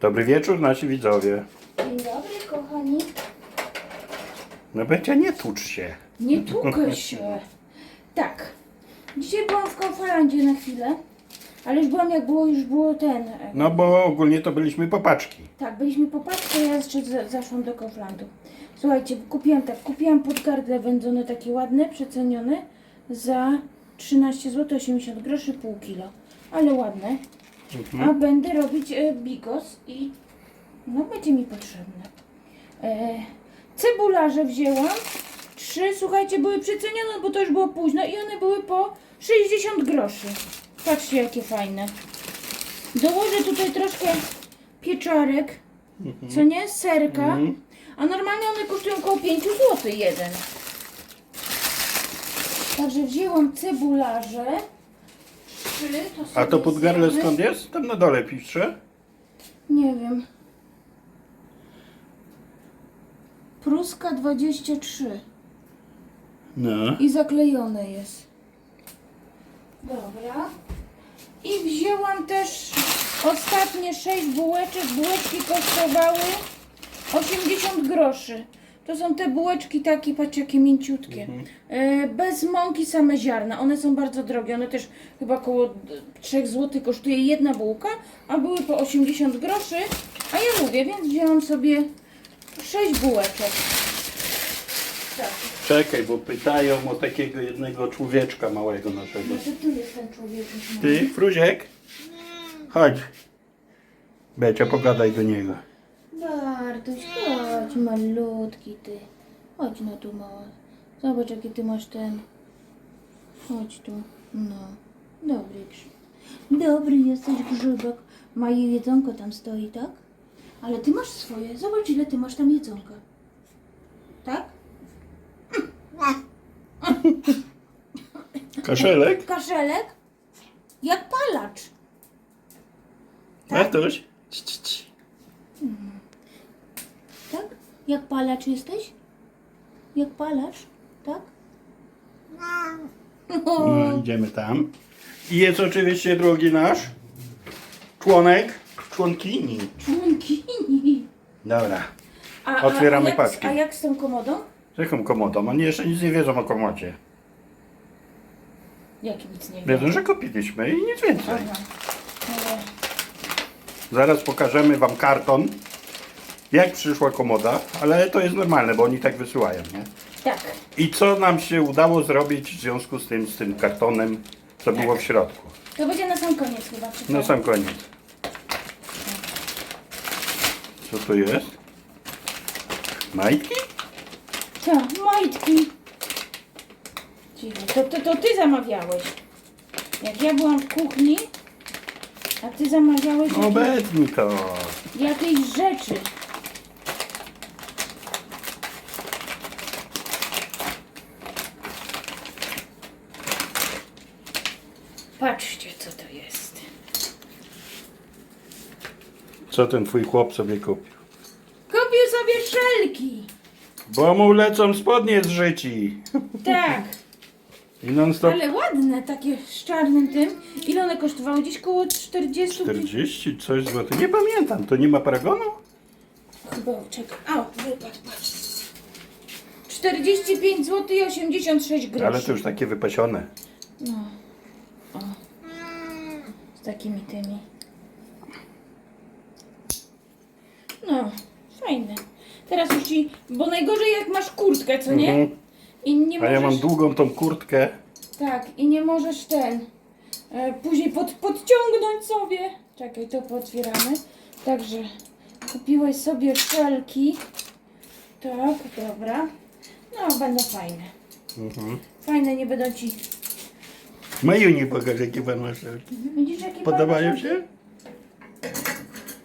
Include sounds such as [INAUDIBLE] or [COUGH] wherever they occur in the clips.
Dobry wieczór nasi widzowie. Dzień dobry, kochani. No Becia, nie tucz się. Nie tłukaj się. Tak. Dzisiaj byłam w Kauflandzie na chwilę, ale już byłam jak było, już było ten. e, No bo ogólnie to byliśmy popaczki. Tak, byliśmy po paczce, ja jeszcze za- zaszłam do Kauflandu. Słuchajcie, kupiłam tak, kupiłam podgardle wędzone takie ładne, przecenione za 13 zł 80 groszy pół kilo. Ale ładne. A będę robić e, bigos i no będzie mi potrzebne. E, cebularze wzięłam. Trzy, słuchajcie, były przecenione, bo to już było późno i one były po 60 groszy. Patrzcie, jakie fajne. Dołożę tutaj troszkę pieczarek, co nie? Serka. Mhm. A normalnie one kosztują około 5 zł jeden. Także wzięłam cebularze. Trzy, to A to podgarle zjemy. skąd jest? Tam na dole pisze. Nie wiem. Pruska 23 No. i zaklejone jest. Dobra. I wzięłam też ostatnie 6 bułeczek. Bułeczki kosztowały 80 groszy. To są te bułeczki takie, patrz jakie mięciutkie. E, bez mąki same ziarna. One są bardzo drogie. One też chyba około 3 zł kosztuje jedna bułka, a były po 80 groszy. A ja mówię, więc wzięłam sobie 6 bułeczek. Tak. Czekaj, bo pytają o takiego jednego człowieczka małego naszego. Może tu jest ten człowiek. Ty, Fruziek? Chodź. Becia, pogadaj do niego. Bartuś, chodź, malutki ty. Chodź no tu mała. Zobacz jaki ty masz ten. Chodź tu. No. Dobry grzyb. Dobry jesteś grzybek. Moje jedzonko tam stoi, tak? Ale ty masz swoje. Zobacz ile ty masz tam jedzonka. Tak? [LAUGHS] Kaszelek? Kaszelek? Jak palacz. Bartuś? Cii, Jak palacz jesteś? Jak palacz? Tak? No, [LAUGHS] idziemy tam. I jest oczywiście drugi nasz członek, członkini. Członkini. Dobra. A, Otwieramy a, jak, paczki. A jak z tą komodą? Z jaką komodą? Oni jeszcze nic nie wiedzą o komodzie. Jak nic nie wiem. Wiedzą, że kupiliśmy i nic więcej. Aha. Ale Zaraz pokażemy wam karton, jak przyszła komoda, ale to jest normalne, bo oni tak wysyłają, nie? tak. I co nam się udało zrobić w związku z tym, z tym kartonem, co było w środku. To będzie na sam koniec chyba. Na sam koniec. Co to jest? Majtki? Co? Majtki. To, to, to ty zamawiałeś. Jak ja byłam w kuchni, a ty zamawiałeś Obecnij to. jakieś rzeczy. Patrzcie, co to jest. Co ten twój chłop sobie kupił? Kupił sobie szelki. Bo mu lecą spodnie z życi. Tak. I non stop Ale ładne, takie z czarnym tym. Ile one kosztowały? Gdzieś koło 40? 40 coś złotych. Nie pamiętam, to nie ma paragonu? Chyba, czekaj. A, wypadł, patrz. 45 zł i 86 groszy. Ale to już takie wypasione. No. O. Z takimi tymi. No, fajne. Teraz już ci, bo najgorzej jak masz kurtkę, co nie? Mhm. I nie A możesz... ja mam długą tą kurtkę. Tak, i nie możesz ten e, później pod, podciągnąć sobie. Czekaj, to potwieramy. Także kupiłeś sobie szelki. Tak, dobra. No, będą fajne. Mhm. Fajne nie będą ci. Pokaż jakie pan masz szelki. Widzisz jakie Podobają się?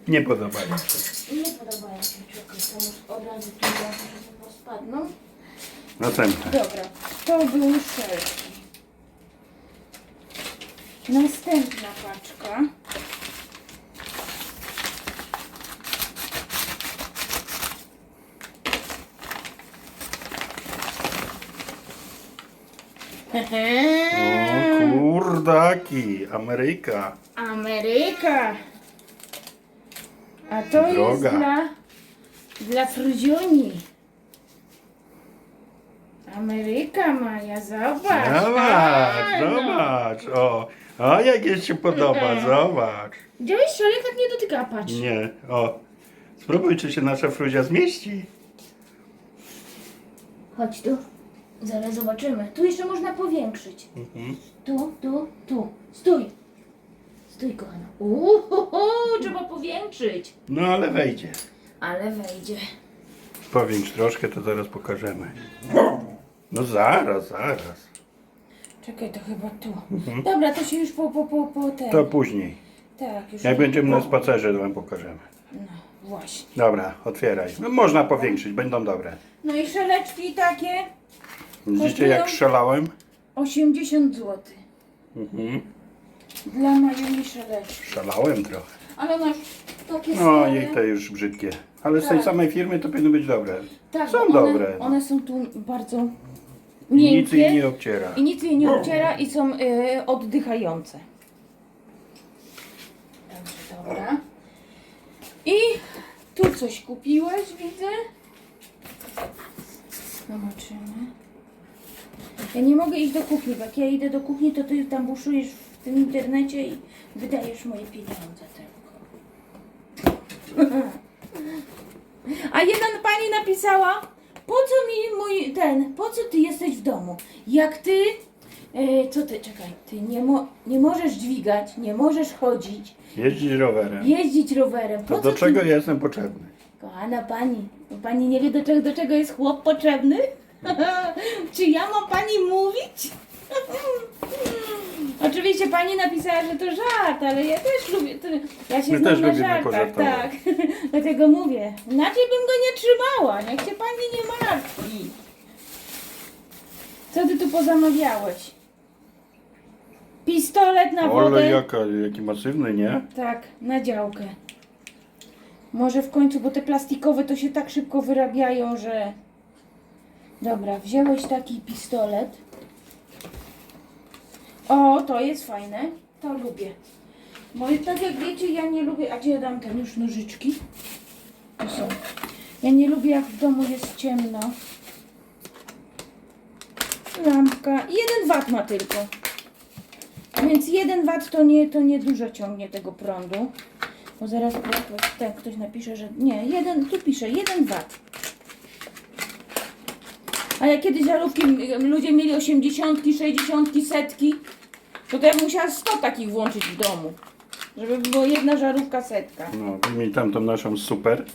Nie podobają się. Nie podobają się. Czekaj, to już od razu tu zobaczę, że pospadną. Następne. Dobra, to były szelki. Następna paczka. O kurdaki, Ameryka. Ameryka. A to jest Droga. dla, dla. Ameryka Maja, zobacz. Zobacz, A, no. zobacz. O, o jak jest ci podoba, zobacz. Widziałeś, szalek tak nie dotyka, patrz. Nie, o. Spróbuj, czy się nasza fruzia zmieści. Chodź tu. Zaraz zobaczymy. Tu jeszcze można powiększyć. Mhm. Tu, tu, tu. Stój. Stój, kochana. Uhu, trzeba powiększyć. No ale wejdzie. Ale wejdzie. Powiększ troszkę, to zaraz pokażemy. No zaraz, zaraz. Czekaj, to chyba tu. Dobra, to się już po, po, po, po ten. To później. Tak, już. Jak będziemy na spacerze, to wam pokażemy. No, właśnie. Dobra, otwieraj. No można powiększyć, będą dobre. No i szeleczki takie Widzicie jak strzelałem? 80 zł. Mhm. Dla Majuni szeleczki. Szalałem trochę. Ale masz takie No stare. jej te już brzydkie. Ale z tej Tak. samej firmy to powinny być dobre. tak, są bo one, dobre. One są tu bardzo I nic miękkie. jej nie obciera. I nic jej nie obciera i są y, oddychające. Dobrze, dobra. I tu coś kupiłeś, widzę. Zobaczymy. Ja nie mogę iść do kuchni, bo jak ja idę do kuchni, to ty tam buszujesz w tym internecie i wydajesz moje pieniądze tylko. [LAUGHS] A jedna pani napisała, po co mi mój ten, po co ty jesteś w domu? Jak ty, e, co ty, czekaj, ty nie, mo, nie możesz dźwigać, nie możesz chodzić, Jeździć rowerem. jeździć rowerem. Po To co do czego ja jestem potrzebny? kochana pani, bo pani nie wie do czego, do czego jest chłop potrzebny? [LAUGHS] Czy ja mam pani mówić? [LAUGHS] Oczywiście pani napisała, że to żart, ale ja też lubię. To, ja się My znam też na lubimy żartach, pożartować. tak. [LAUGHS] Dlatego mówię. Inaczej bym go nie trzymała. Niech się pani nie martwi. Co ty tu pozamawiałeś? Pistolet na wodę. Ale jaka, jaki masywny, nie? Tak, na działkę. Może w końcu, bo te plastikowe to się tak szybko wyrabiają, że... Dobra, wziąłeś taki pistolet. O, to jest fajne. To lubię. Bo tak jak wiecie, ja nie lubię... A gdzie ja dam ten już nożyczki? Tu są. Ja nie lubię jak w domu jest ciemno. Lampka. Jeden wat ma tylko. Więc jeden wat to nie, to nie dużo ciągnie tego prądu. Bo zaraz ten, ktoś napisze, że nie, jeden, tu pisze, jeden wat. A jak kiedyś żarówki ludzie mieli 80, 60, setki, to, to ja bym musiała 100 takich włączyć w domu. Żeby była jedna żarówka setka. No, wyjmij tam tą naszą super.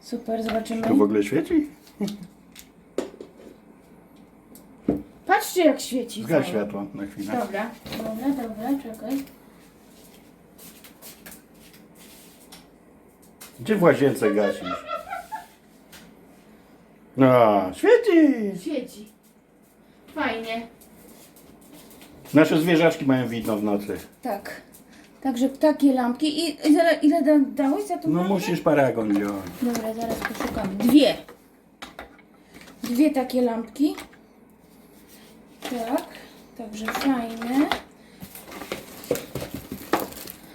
Super, zobaczymy. Tu w ogóle świeci? Patrzcie jak świeci. Zgaś światło na chwilę. Dobra, dobra, dobra, czekaj. Gdzie w łazience gasisz? No, świeci! Świeci. Fajnie. Nasze zwierzaczki mają widno w nocy. Tak. Także takie lampki. I, i zaraz, ile da, dałeś za tą No musisz paragon wziąć. Dobra, zaraz poszukam. Dwie. Dwie takie lampki. Tak. Także fajne.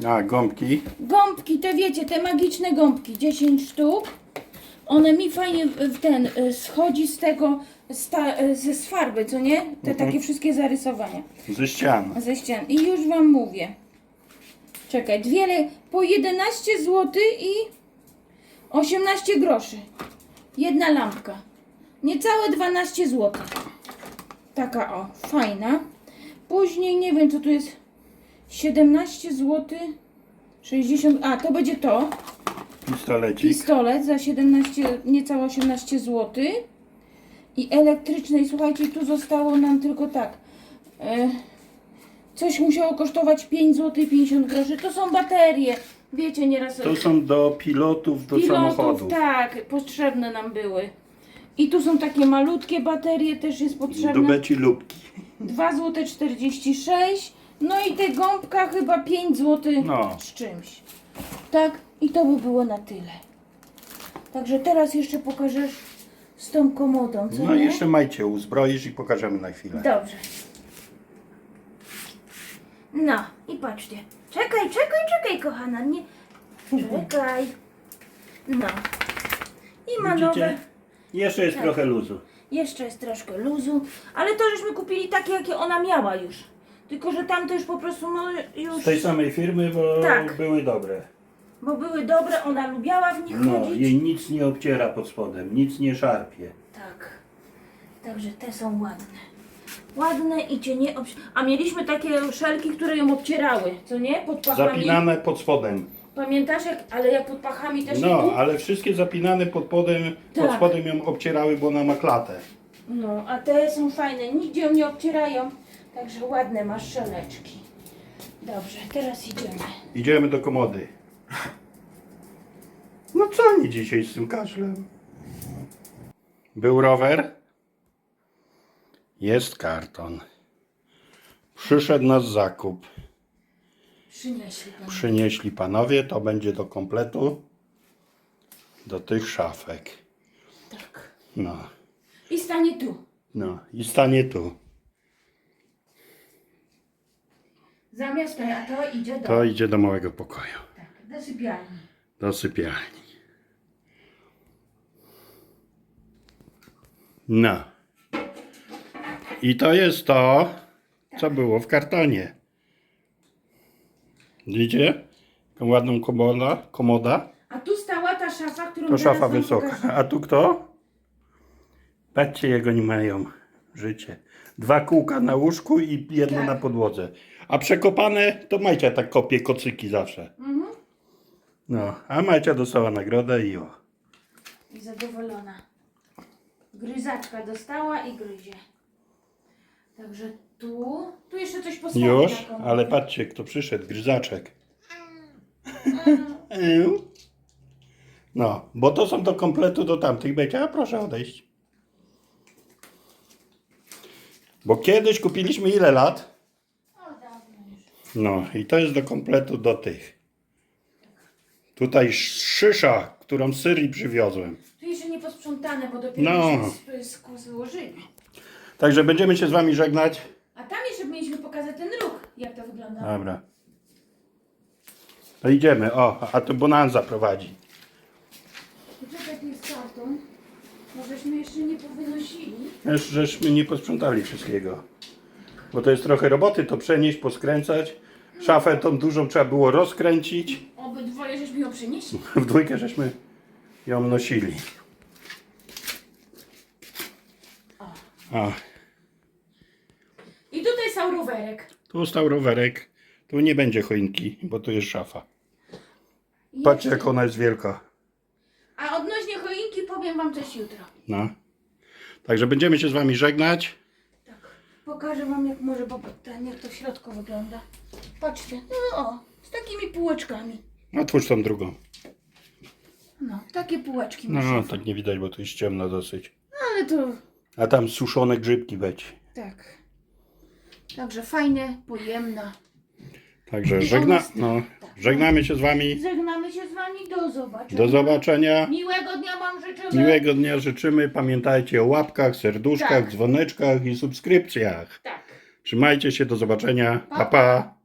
A, gąbki. Gąbki, te wiecie, te magiczne gąbki. 10 sztuk. One mi fajnie w ten y, schodzi z tego, z, ta, y, z, z farby, co nie? Te takie wszystkie zarysowania. Ze ścian. ze ścian. I już wam mówię. Czekaj, dwie le- po 11 zł i 18 groszy. Jedna lampka. Niecałe 12 zł. Taka o, fajna. Później nie wiem co tu jest. 17 zł. 60. A, to będzie to. Pistolecik. Pistolet za 17, niecałe 18 zł. I elektryczny. I słuchajcie, tu zostało nam tylko tak. E, coś musiało kosztować 5 zł 50 groszy. To są baterie. Wiecie, nieraz To są do pilotów, do pilotów, samochodów. tak, potrzebne nam były. I tu są takie malutkie baterie, też jest Do potrzebne. beci lubki. 2 zł 46. No i te gąbka chyba 5 zł No. z czymś. Tak, i to by było na tyle. Także teraz jeszcze pokażesz z tą komodą, co No i nie? jeszcze majcie, uzbroisz i pokażemy na chwilę. Dobrze. No i patrzcie. Czekaj, czekaj, czekaj, kochana. Nie. Czekaj. No. I ma Widzicie? nowe. Jeszcze jest Tak. trochę luzu. Jeszcze jest troszkę luzu, ale to żeśmy kupili takie, jakie ona miała już. Tylko, że tamte już po prostu no już, Z tej samej firmy, bo Tak. były dobre. Bo były dobre, ona lubiała w nich No, chodzić. jej nic nie obciera pod spodem, nic nie szarpie. Tak. Także te są ładne. Ładne i cię nie obci- A mieliśmy takie szelki, które ją obcierały, co nie? Pod pachami. Zapinane pod spodem. Pamiętasz jak, ale jak pod pachami też nie No, było? ale wszystkie zapinane pod spodem, pod Tak. spodem ją obcierały, bo ona ma klatę. No, a te są fajne, nigdzie ją nie obcierają. Także ładne masz szeleczki. Dobrze, teraz idziemy. Idziemy do komody. No co oni dzisiaj z tym kaszlem? Był rower. Jest karton. Przyszedł nas zakup. Przynieśli pan. Przynieśli panowie, to będzie do kompletu. Do tych szafek. Tak. No, I stanie tu. no i stanie tu. Zamiast te, a to idzie do, To idzie do małego pokoju. Tak, do sypialni. Do sypialni. No. I to jest to, co było w kartonie. Widzicie? Taką ładną komoda. komoda. A tu stała ta szafa, którą To szafa wam wysoka. pokażę. A tu kto? Patrzcie, jak oni mają życie. Dwa kółka na łóżku i jedno Tak. na podłodze. A przekopane to Majcia tak kopie kocyki zawsze. Mhm. No, a Majcia dostała nagrodę i o. I zadowolona. Gryzaczka dostała i gryzie. Także tu, tu jeszcze coś postawię. Już, jaką- ale patrzcie, kto przyszedł, gryzaczek. Eł. No, bo to są do kompletu do tamtych Becia, proszę odejść. Bo kiedyś kupiliśmy ile lat? O, dawno już. No, i to jest do kompletu do tych. Tutaj szysza, którą z Syrii przywiozłem. Tu jeszcze nie posprzątane, bo dopiero No. no. z, z, złożyli. Także będziemy się z wami żegnać. A tam jeszcze mieliśmy pokazać ten ruch, jak to wygląda. Dobra. To idziemy. O, a tu Bonanza prowadzi. Tu taki jest karton. Możeśmy jeszcze nie powynosili. Też żeśmy nie posprzątali wszystkiego. Bo to jest trochę roboty, to przenieść, poskręcać. Szafę tą dużą trzeba było rozkręcić. Obydwoje żeśmy ją przenieśli. W dwójkę żeśmy ją nosili. A, I tutaj są rowerek. tu stał rowerek. Tu nie będzie choinki, bo tu jest szafa. Jeszcze- jak ona jest wielka. A odnośnie choinki powiem wam coś jutro. No. Także będziemy się z wami żegnać. Pokażę wam jak może, bo ten, jak to w środku wygląda. Patrzcie. No o, z takimi półeczkami. Otwórz tą drugą. No, takie półeczki No, masz. tak nie widać, bo tu jest ciemno dosyć. Ale to A tam suszone grzybki będzie. tak. Także fajne, pojemne. Także żegna, no, żegnamy się z wami. Żegnamy się z wami. Do zobaczenia. Do zobaczenia. Miłego dnia wam życzymy. Miłego dnia życzymy. Pamiętajcie o łapkach, serduszkach, Tak. dzwoneczkach i subskrypcjach. Tak. Trzymajcie się, do zobaczenia. Pa. pa.